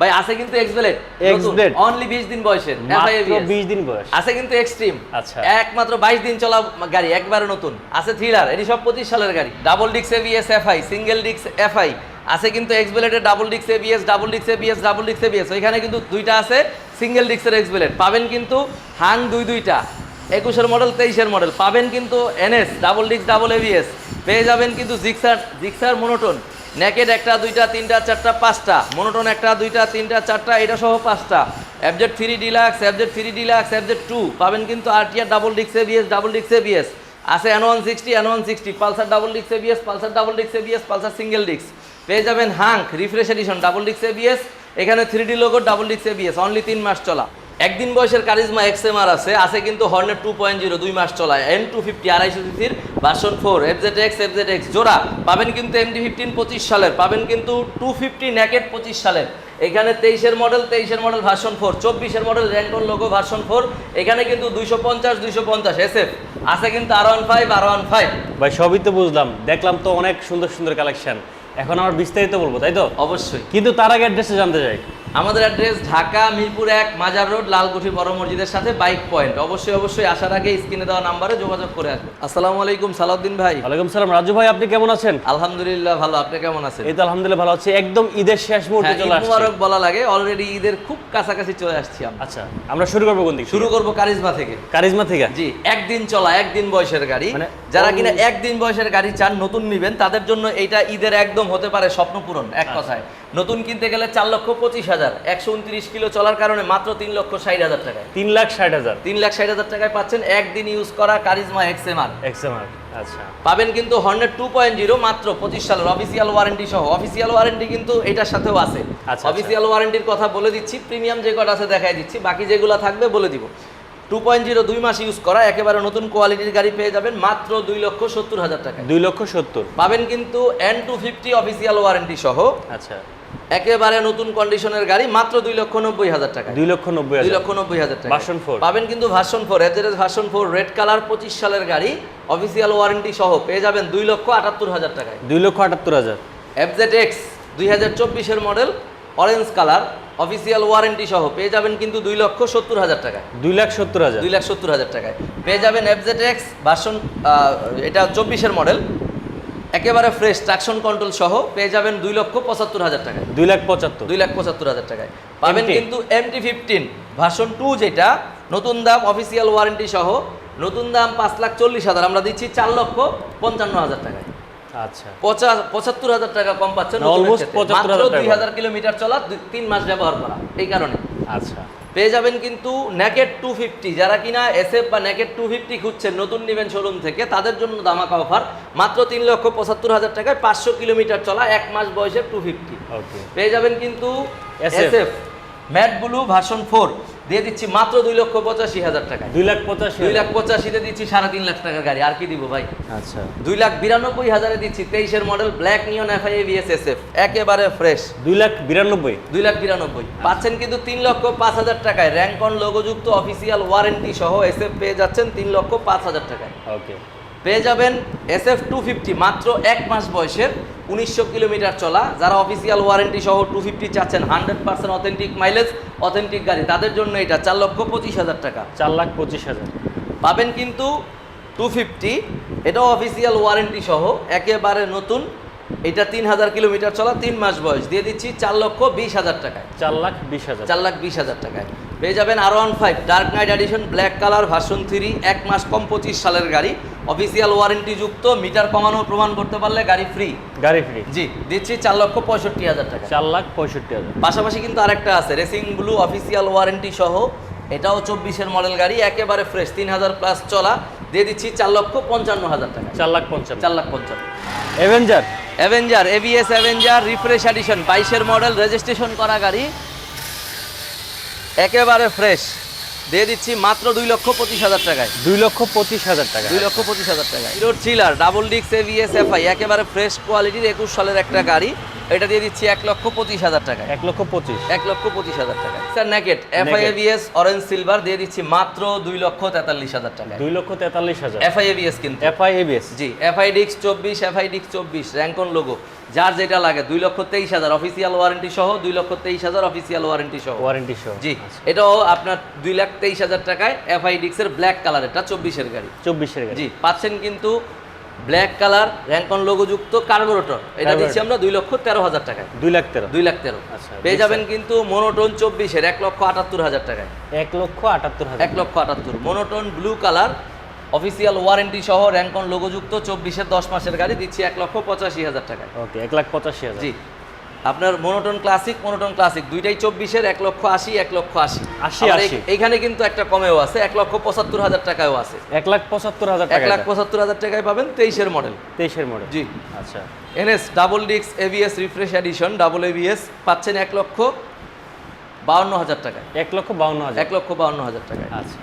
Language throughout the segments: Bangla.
ভাই আছে কিন্তু এক্সবেলেট X-Blade? অনলি 20 দিন বয়সের মাত্র FIABS বিশ দিন বয়স। আছে কিন্তু এক্সট্রিম আচ্ছা। একমাত্র 22 দিন চলা গাড়ি একবারে নতুন। আছে থ্রিলার এটি সব 25 সালের গাড়ি। ডাবল ডিক্স এবিএস এফআই সিঙ্গেল ডিক্স এফআই আছে কিন্তু এক্সবেলেটের ডাবল ডিক্স এবিএস ডাবল ডিক্স এবিএস ডাবল ডিক্স এবিএস ওইখানে কিন্তু দুইটা আছে সিঙ্গেল ডিক্সের এক্সবেলেট পাবেন কিন্তু হাং দুই দুইটা। একুশের মডেল তেইশের মডেল পাবেন কিন্তু এনএস ডাবল ডিক্স ডাবল এবিএস পেয়ে যাবেন কিন্তু জিক্সার জিক্সার মোনোটোন নেকেড একটা, দুইটা, তিনটা, চারটা, পাঁচটা। মোনোটোন একটা, দুইটা, তিনটা, চারটা, এটা সহ পাঁচটা। FZ three deluxe FZ three deluxe FZ two পাবেন কিন্তু আরটিআর ডাবল ডিক্স এবিএস ডাবল ডিক্স এবিএস আছে N one sixty N one sixty Pulsar double ডিক্স এবিএস পালসার ডাবল ডিক্স এবিএস পালসার সিঙ্গেল ডিক্স পেয়ে যাবেন হাঙ্ক রিফ্রেশ এডিশন ডাবল ডিক্স এবিএস এখানে থ্রি ডি লোগো ডাবল ডিক্স এবিএস অনলি তিন মাস চলা। একদিন বয়সের কারিজমা এক্সএমআর আছে আছে কিন্তু হর্নের টু পয়েন্ট জিরো দুই মাস চলা এন টু ফিফটি আড়াইশো সিসির version four FZ X FZ X জোড়া। পাবেন কিন্তু এমডি ফিফটিন পঁচিশ সালের পাবেন কিন্তু টু ফিফটি ন্যাকেট পঁচিশ সালের। এখানে তেইশের মডেল তেইশের মডেল ভার্সন ফোর চব্বিশের মডেল র্যান্টন লোগো ভার্সন ফোর। এখানে কিন্তু দুইশো পঞ্চাশ দুইশো পঞ্চাশ এসএফ আছে কিন্তু R one five R one five ভাই সবই তো বুঝলাম। দেখলাম তো অনেক সুন্দর সুন্দর কালেকশন এখন আমার বিস্তারিত বলব তাই তো? অবশ্যই। কিন্তু তার আগে অ্যাড্রেসে জানতে চাই। আমাদের অ্যাড্রেস ঢাকা মিরপুর এক মাজার রোড লালকুঠি বড় মসজিদের সাথে বাইক পয়েন্ট। অবশ্যই অবশ্যই আসার আগে স্ক্রিনে দেওয়া নাম্বারে যোগাযোগ করে আসবেন। আসসালামু আলাইকুম সালাউদ্দিন ভাই। ওয়ালাইকুম সালাম। রাজু ভাই আপনি কেমন আছেন? আলহামদুলিল্লাহ ভালো। আপনি কেমন আছেন? এই তো আলহামদুলিল্লাহ ভালো আছি। একদম ঈদের শেষ মুহূর্তে হ্যাঁ, চলে আসছে। মুবারক বলা লাগে। অলরেডি ঈদের খুব কাছাকাছি চলে আসছি আমরা। আচ্ছা আমরা শুরু করব কোন দিক শুরু করব কারিজমা থেকে। কারিজমা থেকে? জি একদিন চলা একদিন বয়সের গাড়ি। মানে যারা কিনা একদিন বয়সের গাড়ি চান নতুন নিবেন তাদের জন্য এটা ঈদের একদম হতে পারে স্বপ্ন পূরণ এক আচ্ছা। কথায়। নতুন কিনতে গেলে চার লক্ষ পঁচিশ হাজার। একশো উনত্রিশ কিলো চলার কারণে মাত্র তিন লক্ষ ষাট হাজার টাকায়। তিন লাখ ষাট হাজার। তিন লাখ ষাট হাজার টাকায় পাচ্ছেন একদিন ইউজ করা কারিজমা এক্সএমআর এক্সএমআর আচ্ছা। পাবেন কিন্তু হর্নেট টু পয়েন্ট জিরো মাত্র পঁচিশ সালের অফিসিয়াল ওয়ারেন্টি সহ। অফিসিয়াল ওয়ারেন্টি কিন্তু এটার সাথেও আছে। আচ্ছা। অফিসিয়াল ওয়ারেন্টির কথা বলে দিচ্ছি প্রিমিয়াম যে কটা আছে দেখাই দিচ্ছি বাকি যেগুলো থাকবে বলে দিব। টু পয়েন্ট জিরো দুই মাস ইউজ করা একেবারে নতুন কোয়ালিটির গাড়ি পেয়ে যাবেন মাত্র দুই লক্ষ সত্তর হাজার টাকা দুই লক্ষ সত্তর। পাবেন কিন্তু N two fifty official warranty সহ। আচ্ছা। একেবারে নতুন কন্ডিশনের গাড়ি মাত্র দুই লক্ষ নব্বই হাজার টাকা দুই লক্ষ নব্বই দুই লক্ষ নব্বই হাজার টাকা Version ফোর পাবেন কিন্তু version four FZ version four red colour পঁচিশ সালের গাড়ি অফিসিয়াল ওয়ারেন্টি সহ পেয়ে যাবেন দুই লক্ষ আটাত্তর হাজার টাকায়। দুই লক্ষ আটাত্তর হাজার। এফজেড এক্স দুই হাজার চব্বিশের model orange colour official warranty সহ পেয়ে যাবেন কিন্তু দুই লক্ষ সত্তর হাজার টাকায়। দুই লাখ সত্তর হাজার। দুই লাখ সত্তর হাজার টাকায়। পেয়ে যাবেন এফজেড এক্স ভার্সন এটা চব্বিশের মডেল একেবারে ফ্রেশ ট্রাকশন কন্ট্রোল সহ পেয়ে যাবেন দুই লক্ষ পঁচাত্তর হাজার টাকায়। দুই লাখ পঁচাত্তর। দুই লাখ পঁচাত্তর হাজার টাকায়। পাবেন কিন্তু এমটি ফিফটিন ভার্সন টু যেটা নতুন দাম অফিসিয়াল ওয়ারেন্টি সহ নতুন দাম পাঁচ লাখ চল্লিশ হাজার আমরা দিচ্ছি চার লক্ষ পঞ্চান্ন হাজার টাকায়। আচ্ছা। পঁচা- পঁচাত্তর হাজার টাকা কম পাচ্ছেন না, almost 75,000 মাত্র টাকা দুই হাজার কিলোমিটার চলা তিন মাস ব্যবহার করা এই কারণে। আচ্ছা। পেয়ে যাবেন কিন্তু ন্যাকেট টু ফিফটি যারা কিনা এসএফ বা ন্যাকেট টু ফিফটি খুঁজছেন নতুন নেবেন শোরুম থেকে তাদের জন্য দামাকা অফার মাত্র তিন লক্ষ পঁচাত্তর হাজার টাকায় পাঁচশো কিলোমিটার চলা এক মাস বয়সের টু ফিফটি পেয়ে যাবেন কিন্তু SF matte blue version four দিয়ে দিচ্ছি মাত্র দুই লক্ষ পঁচাশি হাজার টাকা। দুই লাখ পঁচাশি দুই লাখ পঁচাশিতে দিচ্ছি সাড়ে তিন লাখ টাকার গাড়ি। আর কি দিব ভাই? আচ্ছা। দুই লাখ বিরানব্বই হাজারে দিচ্ছি তেইশের model black neon F I একেবারে ফ্রেশ। দুই লাখ বিরানব্বই। দুই লাখ বিরানব্বই। পাচ্ছেন কিন্তু তিন লক্ষ পাঁচ হাজার টাকায়। র্যাঙ্কন লোগোযুক্ত অফিসিয়াল ওয়ারেন্টি সহ এসএফ পেয়ে যাচ্ছেন তিন লক্ষ পাঁচ হাজার টাকায়। ওকে। পেয়ে যাবেন এস এফ টু ফিফটি মাত্র এক মাস বয়সের উনিশশো কিলোমিটার চলা যারা অফিসিয়াল ওয়ারেন্টি সহ টু ফিফটি চাচ্ছেন hundred percent authentic mileage authentic গাড়ি তাদের জন্য এটা চার লক্ষ পঁচিশ হাজার টাকা। চার লাখ পঁচিশ হাজার। পাবেন কিন্তু টু ফিফটি এটাও অফিসিয়াল ওয়ারেন্টি সহ একেবারে নতুন এটা তিন হাজার কিলোমিটার চলা তিন মাস বয়স। দিয়ে দিচ্ছি চার লক্ষ বিশ হাজার টাকায়। চার লাখ বিশ হাজার। চার লাখ বিশ হাজার টাকায়। পেয়ে যাবেন R one five dark knight edition black colour version three এক মাস কম পঁচিশ সালের গাড়ি। অফিসিয়াল ওয়ারেন্টি যুক্ত মিটার কমানো প্রমাণ করতে পারলে গাড়ি ফ্রি গাড়ি ফ্রি জি দিচ্ছি চার লক্ষ পঁয়ষট্টি হাজার টাকা। চার লাখ পঁয়ষট্টি হাজার। পাশাপাশি কিন্তু আরেকটা আছে রেসিং ব্লু অফিসিয়াল ওয়ারেন্টি সহ এটাও চব্বিশের মডেল গাড়ি একেবারে ফ্রেশ তিন হাজার প্লাস চলা। দিয়ে দিচ্ছি চার লক্ষ পঞ্চান্ন হাজার টাকা। চার লাখ পঞ্চান্ন। চার লাখ পঞ্চান্ন। Avenger Avenger ABS Avenger refresh edition বাইশের মডেল রেজিস্ট্রেশন করা গাড়ি। একেবারে ফ্রেশ দিয়ে দিচ্ছি মাত্র দুই লক্ষ পঁচিশ হাজার টাকায়। দুই লক্ষ পঁচিশ হাজার টাকা দুই লক্ষ পঁচিশ হাজার টাকা হিরোর চিলার ডাবল ডিক্স এভিএস এফআই একেবারে ফ্রেশ কোয়ালিটির একুশ সালের একটা গাড়ি। এটা দিয়ে দিচ্ছি এক লক্ষ পঁচিশ হাজার টাকায়। এক লক্ষ পঁচিশ। এক লক্ষ পঁচিশ হাজার টাকা sir naked FI ABS orange silver দিয়ে দিচ্ছি মাত্র দুই লক্ষ তেতাল্লিশ হাজার টাকা দুই লক্ষ তেতাল্লিশ হাজার। এফআইএবিএস কিন্তু। এফআই এবিএস জি এফআইডিক্স চব্বিশ এফআইডিক্স চব্বিশ র্যাঙ্কন লোগো যার যেটা লাগে দুই লক্ষ তেইশ হাজার অফিসিয়াল ওয়ারেন্টি সহ দুই লক্ষ তেইশ হাজার অফিসিয়াল ওয়ারেন্টি সহ। ওয়ারেন্টি সহ। জি এটাও আপনার দুই লাখ তেইশ হাজার টাকায় এফআইডিক্স এর ব্ল্যাক কালার এটা চব্বিশের গাড়ি। চব্বিশের গাড়ি। জি পাচ্ছেন কিন্তু ব্ল্যাক কালার র্যাঙ্কন লোগোযুক্ত কার্বোরেটর। এটা দিচ্ছি আমরা দুই লক্ষ তেরো হাজার টাকায়। দুই লাখ তেরো। দুই লাখ তেরো। আচ্ছা, পেয়ে যাবেন কিন্তু মনোটোন চব্বিশের এক লক্ষ আটাত্তর হাজার টাকায়। এক লক্ষ আটাত্তর এক লক্ষ আটাত্তর। Monotone blue colour official warranty সহ র্যাঙ্কন লোগোযুক্ত চব্বিশের দশ মাসের গাড়ি দিচ্ছি এক লক্ষ পঁচাশি হাজার টাকায়। ওকে এক লাখ পঁচাশি হাজার। জি। আপনার মনোটোন ক্লাসিক মনোটোন ক্লাসিক দুইটাই চব্বিশের এক লক্ষ আশি এক লক্ষ আশি। আশি। এইখানে কিন্তু একটা কমেও আছে এক লক্ষ পঁচাত্তর হাজার টাকায়ও আছে। এক লাখ পঁচাত্তর হাজার এক লাখ পঁচাত্তর হাজার টাকায় পাবেন তেইশের মডেল তেইশের মডেল জি। আচ্ছা। এনএস ডাবল ডিক্স ABS refresh edition double ABS পাচ্ছেন এক লক্ষ বাউন্ন হাজার টাকায়। এক লক্ষ বাউন্ন হাজার। এক লক্ষ বাউন্ন হাজার টাকায়। আচ্ছা।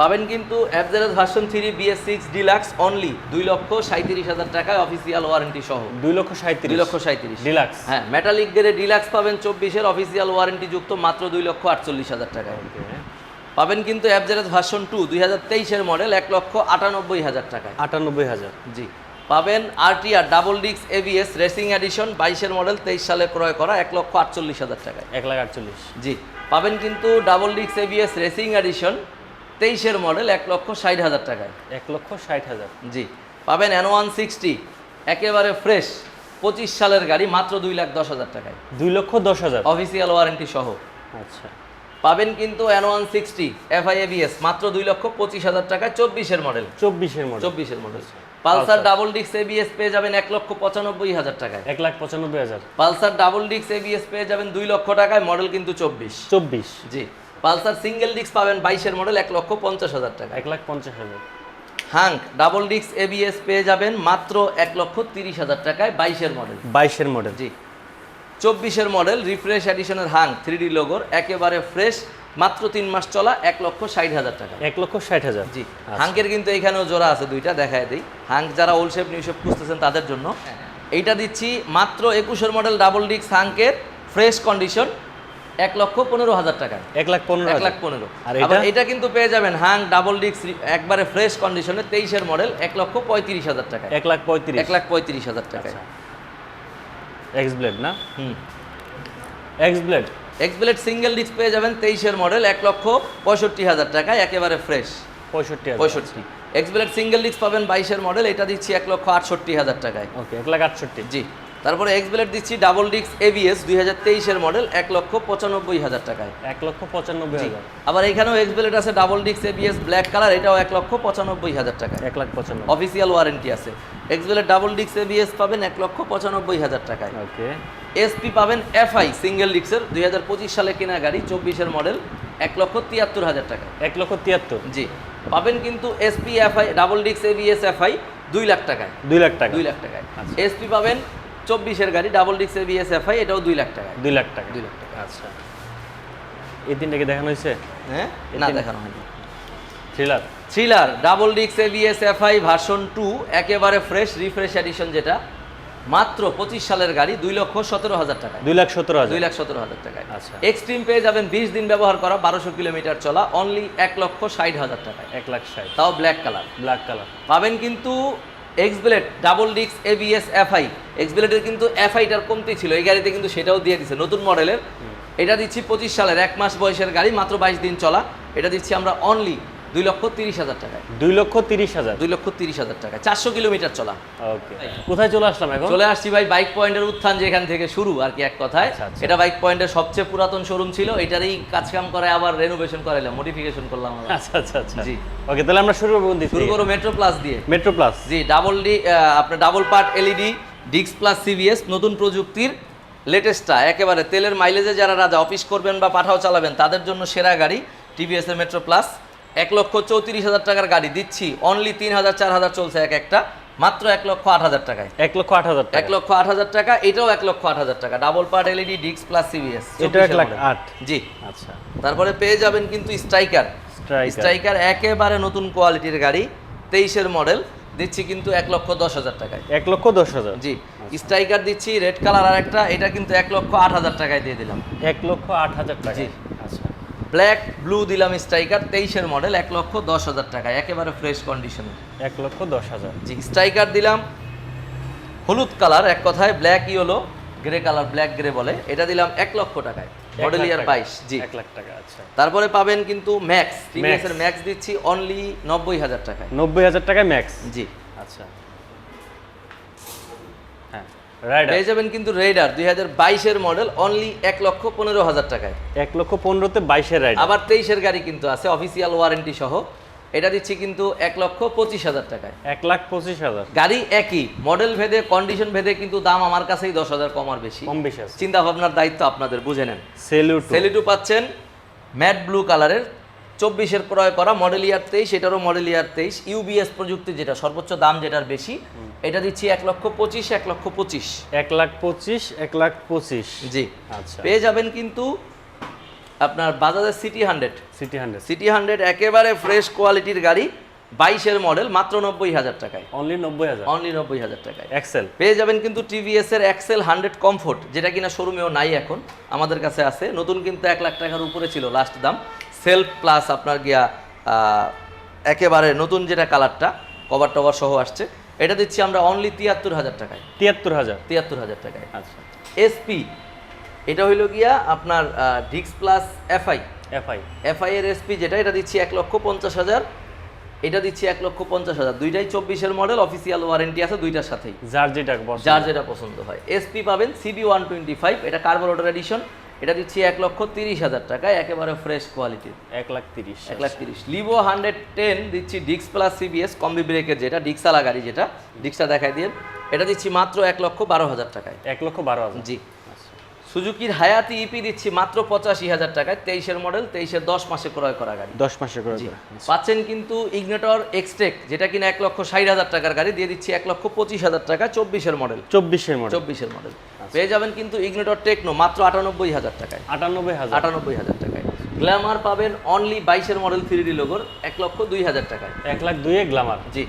পাবেন কিন্তু অ্যাপজেরাস version three BS six deluxe only দুই লক্ষ সাঁত্রিশ হাজার টাকায় অফিসিয়াল ওয়ারেন্টি সহ। দুই লক্ষ সাঁত্রিশ দুই লক্ষ সাঁত্রিশ ডিলাক্স। হ্যাঁ মেটালিক গ্রেডে ডিলাক্স পাবেন চব্বিশের অফিসিয়াল ওয়ারেন্টি যুক্ত মাত্র দুই লক্ষ আটচল্লিশ হাজার টাকায়। পাবেন কিন্তু অ্যাপজেরাস ভার্সন টু দুই হাজার তেইশের মডেল এক লক্ষ আটানব্বই হাজার টাকায়। আটানব্বই হাজার। জি। পাবেন আরটিআর ডাবল ডিক্স এবিএস রেসিং এডিশন বাইশের মডেল তেইশ সালে ক্রয় করা এক লক্ষ আটচল্লিশ হাজার টাকায়। এক লাখ আটচল্লিশ। জি। পাবেন কিন্তু ডাবল ডিক্স এবিএস রেসিং এডিশন তেইশের মডেল এক লক্ষ ষাট হাজার টাকায়। এক লক্ষ ষাট হাজার। জি পাবেন এন ওয়ান সিক্সটি একেবারে ফ্রেশ পঁচিশ সালের গাড়ি মাত্র দুই লাখ দশ হাজার টাকায়। দুই লক্ষ দশ হাজার। অফিসিয়াল ওয়ারেন্টি সহ। আচ্ছা। পাবেন কিন্তু এন ওয়ান সিক্সটি এফআইএবিএস মাত্র দুই লক্ষ পঁচিশ হাজার টাকায় চব্বিশের মডেল চব্বিশের মডেল চব্বিশের মডেল পালসার ডাবল ডিক্স এবিএস পেয়ে যাবেন এক লক্ষ পঁচানব্বই হাজার টাকায়। এক লাখ পঁচানব্বই হাজার। পালসার ডাবল ডিক্স এবিএস পেয়ে যাবেন দুই লক্ষ টাকায় মডেল কিন্তু চব্বিশ। চব্বিশ। জি। পালসার সিঙ্গেল ডিস্ক পাবেন বাইশের মডেল এক লক্ষ পঞ্চাশ হাজার টাকা। এক লাখ পঞ্চাশ হাজার। হাঙ্ক ডাবল ডিক্স এবিএস পেয়ে যাবেন মাত্র এক লক্ষ তিরিশ হাজার টাকায় বাইশের মডেল। বাইশের মডেল। জি। চব্বিশের model refresh এডিশনের Hang three D লোগোর একেবারে ফ্রেশ মাত্র তিন মাস চলা এক লক্ষ ষাট হাজার টাকা। এক লক্ষ ষাট হাজার। জি। আচ্ছা। হাঙ্কের কিন্তু এখানেও জোড়া আছে দুইটা দেখায় দিই। হাঙ্ক যারা ওল্ড শেপ নিউ শেপ খুঁজতেছেন তাদের জন্য। এইটা দিচ্ছি মাত্র একুশের মডেল ডাবল ডিক্স হাঙ্কের ফ্রেশ কন্ডিশন এক লক্ষ পনেরো হাজার টাকা। এক লাখ পনেরো এক লাখ পনেরো। আর আবার এটা? কিন্তু পেয়ে যাবেন হাং ডাবল ডিক্স একবারে ফ্রেশ কন্ডিশনে তেইশের মডেল এক লক্ষ পঁয়ত্রিশ হাজার টাকা এক লাখ পঁয়ত্রিশ। এক লাখ পঁয়ত্রিশ হাজার টাকায়। এক্স ব্লেড না? হুম। X Blade X Blade single disc পেয়ে যাবেন তেইশের মডেল এক লক্ষ পঁয়ষট্টি হাজার টাকায় একেবারে ফ্রেশ। পঁয়ষট্টি পঁয়ষট্টি। এক্সব্লেড সিঙ্গেল ডিস্ক পাবেন বাইশের মডেল এটা দিচ্ছি এক লক্ষ আটষট্টি হাজার টাকায়। ওকে এক লাখ আটষট্টি। জি। তারপরে এক্সব্লেড দিচ্ছি ডাবল ডিক্স এবিএস দুই হাজার তেইশের মডেল এক লক্ষ পঁচানব্বই হাজার টাকায়। এক লক্ষ পঁচানব্বই হাজার। আবার এখানেও এক্সব্লেড আছে ডাবল ডিক্স এবিএস ব্ল্যাক কালার এটাও এক লক্ষ পঁচানব্বই হাজার টাকা এক লাখ পঁচানব্বই। অফিসিয়াল ওয়ারেন্টি আছে। এক্সব্লেড ডাবল ডিক্স এবিএস পাবেন এক লক্ষ পঁচানব্বই হাজার টাকায়। ওকে। এসপি পাবেন এফআই সিঙ্গেল ডিস্কের দুই হাজার পঁচিশ সালে কেনা গাড়ি চব্বিশের মডেল এক লক্ষ তিয়াত্তর হাজার টাকা এক লক্ষ তিয়াত্তর। জি। পাবেন কিন্তু SP FI double disc ABS FI দুই লাখ টাকায়। দুই লাখ টাকা। দুই লাখ টাকায়। আচ্ছা। এসপি পাবেন চব্বিশের গাড়ি ডাবল ডিস্ক এবিএস এফআই এটাও দুই লাখ টাকায়। দুই লাখ টাকা দুই লাখ টাকা আচ্ছা। এই তিনটাকে দেখানো হয়েছে? হ্যাঁ? না দেখানো হয়নি। Thriller Thriller double disc ABS FI version two একেবারে ফ্রেশ রিফ্রেশ এডিশন যেটা। মাত্র পঁচিশ সালের গাড়ি দুই লক্ষ সতেরো হাজার টাকায়। দুই লাখ সতেরো দুই লাখ সতেরো হাজার টাকায়। আচ্ছা। এক্সট্রিম পেয়ে যাবেন বিশ দিন ব্যবহার করা বারোশো কিলোমিটার চলা অনলি এক লক্ষ ষাট হাজার টাকায়। এক লাখ ষাট। তাও ব্ল্যাক কালার ব্ল্যাক কালার পাবেন কিন্তু এক্সব্লেড ডাবল ডিক্স এবিএস এফআই এক্সব্লেডের কিন্তু এফআইটার কমতি ছিল এই গাড়িতে কিন্তু সেটাও দিয়ে দিছে নতুন মডেলের। এটা দিচ্ছি পঁচিশ সালের এক মাস বয়সের গাড়ি মাত্র বাইশ দিন চলা। এটা দিচ্ছি আমরা অনলি দুই লক্ষ তিরিশ হাজার টাকায়। দুই লক্ষ তিরিশ হাজার। দুই লক্ষ তিরিশ হাজার টাকা চারশো কিলোমিটার চলা। ওকে। কোথায় চলে আসলাম এখন? চলে আসছি ভাই বাইক পয়েন্টের উত্থান যেখান থেকে শুরু আর কি এক কথায়। আচ্ছা, আচ্ছা। এটা বাইক পয়েন্টের সবচেয়ে পুরাতন শোরুম ছিল। এটারই কাজ কাম করে আবার রেনোভেশন করাইলাম মডিফিকেশন করলাম আচ্ছা আচ্ছা আচ্ছা। জি। ওকে তাহলে আমরা শুরু করব শুরু করো মেট্রো প্লাস দিয়ে। মেট্রো প্লাস জি ডাবল ডি আপনার ডাবল পার্ট এলইডি ডিক্স প্লাস সিবিএস নতুন প্রযুক্তির লেটেস্টটা একেবারে তেলের মাইলেজে যারা রাজা অফিস করবেন বা পাঠাও চালাবেন তাদের জন্য সেরা গাড়ি টিভিএস এর মেট্রো প্লাস এক লক্ষ চৌত্রিশ হাজার টাকার গাড়ি দিচ্ছি। অনলি তিন হাজার চার হাজার চলছে এক একটা। মাত্র এক লক্ষ আট হাজার টাকায়। এক লক্ষ আট হাজার এক লক্ষ আট হাজার টাকা এটাও এক লক্ষ আট হাজার টাকা। ডাবল পার্ট এলইডি ডিক্স প্লাস সিবিএস এটা এক লাখ আট। জি। আচ্ছা। তারপরে পেয়ে যাবেন কিন্তু স্ট্রাইকার স্ট্রাইকার একেবারে নতুন কোয়ালিটির গাড়ি তেইশের মডেল দিচ্ছি কিন্তু এক লক্ষ দশ হাজার টাকায়। এক লক্ষ দশ হাজার। জি। স্ট্রাইকার দিচ্ছি রেড কালার আর একটা এটা কিন্তু এক লক্ষ আট হাজার টাকায় দিয়ে দিলাম। এক লক্ষ আট হাজার টাকা জি। ব্ল্যাক ব্লু দিলাম স্ট্রাইকার তেইশের মডেল এক লক্ষ দশ হাজার টাকায় একেবারে ফ্রেশ কন্ডিশনে এক লক্ষ দশ হাজার। জি স্ট্রাইকার দিলাম হলুদ কালার এক কথায় black yellow grey colour black grey বলে এটা দিলাম এক লক্ষ টাকায় মডেল ইয়ার বাইশ জি। এক লাখ টাকা আচ্ছা। তারপরে পাবেন কিন্তু ম্যাক্স টিভিএস এর ম্যাক্স দিচ্ছি অনলি নব্বই হাজার টাকায়। নব্বই হাজার টাকায় ম্যাক্স জি। আচ্ছা। পেয়ে যাবেন কিন্তু রেডার দুই হাজার বাইশের মডেল অনলি এক লক্ষ পনেরো হাজার টাকায়। এক লক্ষ পনেরোতে বাইশের রাইডার আবার তেইশের গাড়ি কিন্তু আছে অফিসিয়াল ওয়ারেন্টি সহ। এটা দিচ্ছি কিন্তু এক লক্ষ পঁচিশ হাজার টাকায়। এক লাখ পঁচিশ হাজার। গাড়ি একই মডেল ভেদে কন্ডিশন ভেদে কিন্তু দাম আমার কাছেই দশ হাজার কম আর বেশি। কম বেশি চিন্তা ভাবনার দায়িত্ব আপনাদের বুঝে নেন। সেলুট সেলিটু পাচ্ছেন ম্যাট ব্লু কালারের চব্বিশের ক্রয় করা মডেল ইয়ার তেইশ এটারও মডেল ইয়ার তেইশ। ইউবিএস প্রযুক্তি যেটা সর্বোচ্চ দাম যেটার বেশি এটা দিচ্ছি এক লক্ষ পঁচিশ এক লক্ষ পঁচিশ। এক লাখ পঁচিশ এক লাখ পঁচিশ। জি। আচ্ছা। পেয়ে যাবেন কিন্তু আপনার বাজাজের CT hundred CT hundred CT hundred একেবারে ফ্রেশ কোয়ালিটির গাড়ি বাইশের মডেল মাত্র নব্বই হাজার টাকায়। অনলি নব্বই হাজার। অনলি নব্বই হাজার টাকায়। এক্সেল পেয়ে যাবেন কিন্তু টিভিএস এর এক্সেল হান্ড্রেড কমফোর্ট যেটা কিনা শোরুমেও নাই এখন আমাদের কাছে আছে। নতুন কিন্তু এক লাখ টাকার উপরে ছিল লাস্ট দাম। সেলফ প্লাস আপনার গিয়া একেবারে নতুন যেটা কালারটা কভার টভার সহ আসছে। এটা দিচ্ছি আমরা অনলি তিয়াত্তর হাজার টাকায়। তিয়াত্তর হাজার? তিয়াত্তর হাজার টাকায়। আচ্ছা। এসপি এটা হইল গিয়া আপনার ডিক্স প্লাস এফআই এফআই এফআই এর এসপি যেটা এটা দিচ্ছি এক লক্ষ পঞ্চাশ হাজার। এটা দিচ্ছি এক লক্ষ পঞ্চাশ হাজার। দুইটাই চব্বিশের মডেল অফিসিয়াল ওয়ারেন্টি আছে দুইটার সাথেই। যার যেটা যার যেটা পছন্দ হয়। এসপি পাবেন সিবি ওয়ান টোয়েন্টি ফাইভ এটা কার্বোরেটর এডিশন এটা দিচ্ছি এক লক্ষ তিরিশ হাজার টাকায় একেবারে ফ্রেশ কোয়ালিটির এক লাখ তিরিশ। এক লাখ তিরিশ। লিভো হান্ড্রেড টেন দিচ্ছি ডিক্স প্লাস সিবিএস কম্বি ব্রেকের যেটা ডিক্সালা গাড়ি যেটা। ডিক্সটা দেখাই দিয়ে এটা দিচ্ছি মাত্র এক লক্ষ বারো হাজার টাকায়। এক লক্ষ বারো হাজার। জি। আচ্ছা। সুজুকির হায়াতি ইপি দিচ্ছি মাত্র পঁচাশি হাজার টাকায় তেইশের মডেল তেইশের দশ মাসে ক্রয় করা গাড়ি। দশ মাসে ক্রয় জি। পাচ্ছেন কিন্তু ইগনেটর এক্সটেক যেটা কিনা এক লক্ষ ষাট হাজার টাকার গাড়ি দিয়ে দিচ্ছি এক লক্ষ পঁচিশ হাজার টাকা চব্বিশের মডেল চব্বিশের মডেল চব্বিশের মডেল পেয়ে যাবেন কিন্তু ইগনেটর টেকনো মাত্র আটানব্বই হাজার টাকায়। আটানব্বই হাজার। আটানব্বই হাজার টাকায়। গ্ল্যামার পাবেন অনলি বাইশের মডেল থ্রি ডি লোগোর এক লক্ষ দুই হাজার টাকায়। এক লাখ দুইয়ে গ্লামার জি।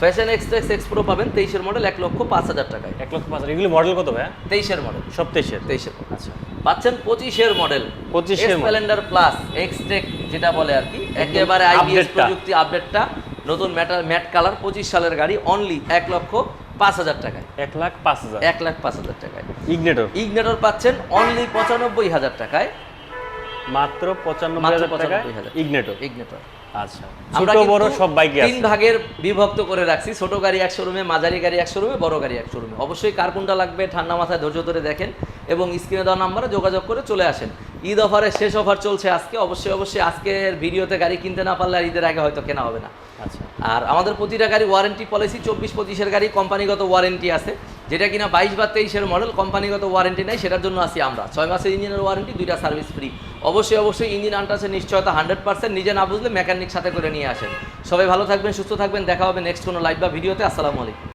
ফ্যাশন এক্সপ্রেস এক্সপ্রো পাবেন তেইশের মডেল এক লক্ষ পাঁচ হাজার টাকায়। এক লক্ষ পাঁচ হাজার। এগুলি মডেল কত ভাই তেইশের মডেল সব তেইশের। তেইশের আচ্ছা। পাচ্ছেন পঁচিশের মডেল 25 এর model। স্প্লেন্ডার প্লাস এক্সটেক যেটা বলে আর কি। একেবারে টা। প্রযুক্তি আপডেটটা নতুন ম্যাটার ম্যাট কালার পঁচিশ সালের গাড়ি অনলি এক লক্ষ পাঁচ হাজার টাকায়। এক লাখ পাঁচ হাজার। এক লাখ পাঁচ হাজার টাকায়। ইগনেটর ইগনেটর পাচ্ছেন অনলি পঁচানব্বই হাজার টাকায়। মাত্র পঁচানব্বই হাজার টাকা ইগনেটর ইগনেটর আচ্ছা। ছোট বড় সব বাইকে তিন ভাগের বিভক্ত করে রাখছি। ছোট গাড়ি এক শোরুমে মাঝারি গাড়ি এক শোরুমে বড় গাড়ি এক শোরুমে অবশ্যই কার কোনটা লাগবে ঠান্ডা মাথায় ধৈর্য ধরে দেখেন এবং স্ক্রিনে দেওয়া নাম্বারে যোগাযোগ করে চলে আসেন। ঈদ অফারের শেষ অফার চলছে আজকে। অবশ্যই অবশ্যই আজকের ভিডিওতে গাড়ি কিনতে না পারলে আর ঈদের আগে হয়তো কেনা হবে না। আচ্ছা। আর আমাদের প্রতিটা গাড়ি ওয়ারেন্টি পলিসি চব্বিশ পঁচিশের গাড়ি কোম্পানিগত ওয়ারেন্টি আছে। যেটা কিনা বাইশ বা তেইশের মডেল কোম্পানিগত ওয়ারেন্টি নেই, সেটার জন্য আসি আমরা। ছয় মাসের ইঞ্জিনের ওয়ারেন্টি দুইটা সার্ভিস ফ্রি অবশ্যই অবশ্যই ইঞ্জিন আনটাসের নিশ্চয়তা হান্ড্রেড পার্সেন্ট নিজে না বুঝলে মেকানিক সাথে করে নিয়ে আসেন। সবাই ভালো থাকবেন, সুস্থ থাকবেন, দেখা হবে নেক্সট কোনো লাইভ বা ভিডিওতে আসসালামু আলাইকুম।